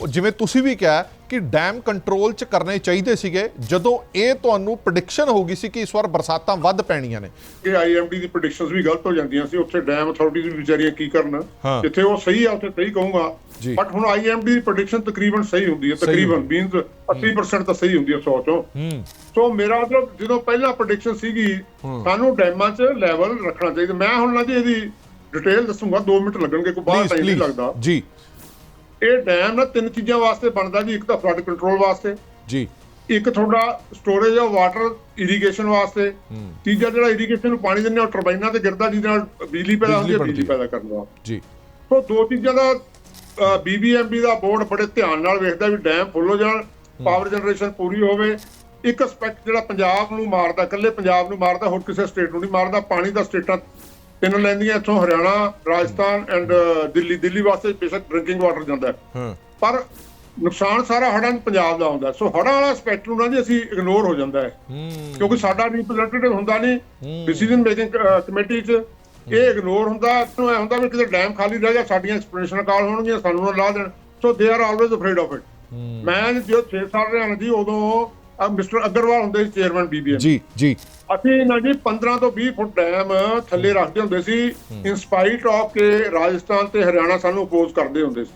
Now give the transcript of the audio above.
ਉਹ ਜਿਵੇਂ ਤੁਸੀਂ ਵੀ ਕਿਹਾ ਕਿ ਡੈਮ ਕੰਟਰੋਲ ਚ ਕਰਨੇ ਚਾਹੀਦੇ ਸੀਗੇ ਜਦੋਂ ਇਹ ਤੁਹਾਨੂੰ ਪ੍ਰੈਡਿਕਸ਼ਨ ਹੋ ਗਈ ਸੀ ਕਿ ਇਸ ਵਾਰ ਬਰਸਾਤਾਂ ਵੱਧ ਪੈਣੀਆਂ ਨੇ। ਕਿ ਆਈਐਮਡੀ ਦੀ ਪ੍ਰੈਡਿਕਸ਼ਨਸ ਵੀ ਗਲਤ ਹੋ ਜਾਂਦੀਆਂ ਸੀ ਉੱਥੇ ਡੈਮ ਅਥਾਰਟੀਜ਼ ਵੀ ਵਿਚਾਰੀਆਂ ਕੀ ਕਰਨ। ਜਿੱਥੇ ਉਹ ਸਹੀ ਆ ਉੱਥੇ ਸਹੀ। ਕਹੂੰਗਾ। ਬਟ ਹੁਣ ਆਈਐਮਡੀ ਦੀ ਪ੍ਰੈਡਿਕਸ਼ਨ ਤਕਰੀਬਨ ਸਹੀ ਹੁੰਦੀ ਹੈ ਤਕਰੀਬਨ। ਮੀਨਸ 80% ਤਾਂ ਸਹੀ ਹੁੰਦੀ ਹੈ 100 ਚੋਂ। ਸੋ ਮੇਰਾ ਮਤਲਬ ਜਦੋਂ ਪਹਿਲਾਂ ਪ੍ਰੈਡਿਕਸ਼ਨ ਸੀਗੀ ਸਾਨੂੰ ਡੈਮਾਂ 'ਚ ਲੈਵਲ ਰੱਖਣਾ ਚਾਹੀਦਾ। ਮੈਂ ਹੁਣ ਨਾ ਜੀ ਇਹਦੀ ਡਿਟੇਲ ਦੱਸੂਗਾ 2 ਮਿੰਟ ਲੱਗਣਗੇ ਕੋਈ ਬਾਹਰ ਟਾਈਮ ਨਹੀਂ ਲੱਗਦਾ। ਜੀ। ਇਹ ਡੈਮ ਨਾ ਤਿੰਨ ਚੀਜ਼ਾਂ ਵਾਸਤੇ ਬਣਦਾ ਜੀ ਇੱਕ ਤਾਂ ਫਲੱਡ ਕੰਟਰੋਲ ਵਾਸਤੇ ਜੀ। ਇੱਕ ਤੁਹਾਡਾ ਸਟੋਰੇਜ ਆਫ ਵਾਟਰ ਇਰੀਗੇਸ਼ਨ ਵਾਸਤੇ ਤੀਜਾ ਜਿਹੜਾ ਇਰੀਗੇਸ਼ਨ ਨੂੰ ਪਾਣੀ ਦਿੰਦੇ ਆ ਟਰਬਾਈਨਾਂ ਤੇ ਗਿਰਦਾ ਜਿਹਦੇ ਨਾਲ ਬਿਜਲੀ ਪੈਦਾ ਹੁੰਦੀ ਹੈ ਬਿਜਲੀ ਬਿਜਲੀ ਪੈਦਾ ਕਰਦਾ ਜੀ। ਸੋ ਦੋ ਚੀਜ਼ਾਂ ਦਾ ਬੀਬੀਐਮਬੀ ਦਾ ਬੋਰਡ ਬੜੇ ਧਿਆਨ ਨਾਲ ਵੇਖਦਾ ਵੀ ਡੈਮ ਫੁੱਲ ਹੋ ਜਾਣ ਪਾਵਰ ਜਨਰੇਸ਼ਨ ਪੂਰੀ ਹੋਵੇ। ਇੱਕ ਐਸਪੈਕਟ ਜਿਹੜਾ ਪੰਜਾਬ ਨੂੰ ਮਾਰਦਾ ਇਕੱਲੇ ਪੰਜਾਬ ਨੂੰ ਮਾਰਦਾ ਹੋਰ ਕਿਸੇ ਸਟੇਟ ਨੂੰ ਨਹੀਂ ਮਾਰਦਾ ਪਾਣੀ ਦਾ ਸਟੇਟਾਂ ਤਿੰਨ ਲੈਂਦੀਆਂ ਇੱਥੋਂ ਹਰਿਆਣਾ ਰਾਜਸਥਾਨ ਐਂਡ ਦਿੱਲੀ। ਦਿੱਲੀ ਵਾਸਤੇ ਬੇਸ਼ੱਕ ਡਰਿੰਕਿੰਗ ਵਾਟਰ ਜਾਂਦਾ ਹੈ। ਪਰ ਨੁਕਸਾਨ ਸਾਰਾ ਹੜ੍ਹਾਂ ਨੂੰ ਪੰਜਾਬ ਦਾ ਹੁੰਦਾ। ਸੋ ਹੜ੍ਹਾਂ ਵਾਲਾ ਐਸਪੈਕਟ ਨੂੰ ਨਾ ਜੀ ਅਸੀਂ ਇਗਨੋਰ ਹੋ ਜਾਂਦਾ ਹੈ। ਕਿਉਂਕਿ ਸਾਡਾ ਰਿਪਰੈਜ਼ੈਂਟੇਟਿਵ ਹੁੰਦਾ ਨਹੀਂ। ਡਿਸੀਜਨ ਮੇਕਿੰਗ ਕਮੇਟੀ 'ਚ ਇਹ ਇਗਨੋਰ ਹੁੰਦਾ ਨੂੰ ਐ ਹੁੰਦਾ ਵੀ ਕਿਤੇ ਡੈਮ ਖਾਲੀ ਰਹਿ ਗਿਆ ਸਾਡੀਆਂ ਐਕਸਪਲੇਨੇਸ਼ਨ ਕਾਲ ਹੋਣਗੀਆਂ ਸਾਨੂੰ ਨਾ ਲਾ ਦੇਣ। So they are always afraid of it ਮੈਂ ਜਦੋਂ 6 ਸਾਲ ਰਿਹਾ ਨਾ ਜੀ ਉਦੋਂ ਮਿਸਟਰ ਅਗਰਵਾਲ ਹੁੰਦੇ ਸੀ ਚੇਅਰਮੈਨ ਬੀਬੀਐਮ ਜੀ ਜੀ। ਅਸੀਂ ਨਾ ਜੀ 15 ਤੋਂ 20 ਫੁੱਟ ਡੈਮ ਥੱਲੇ ਰੱਖਦੇ ਹੁੰਦੇ ਸੀ ਇਨ ਸਪਾਈਟ ਆਫ ਕਿ ਰਾਜਸਥਾਨ ਤੇ ਹਰਿਆਣਾ ਸਾਨੂੰ ਅਪੋਜ਼ ਕਰਦੇ ਹੁੰਦੇ ਸੀ।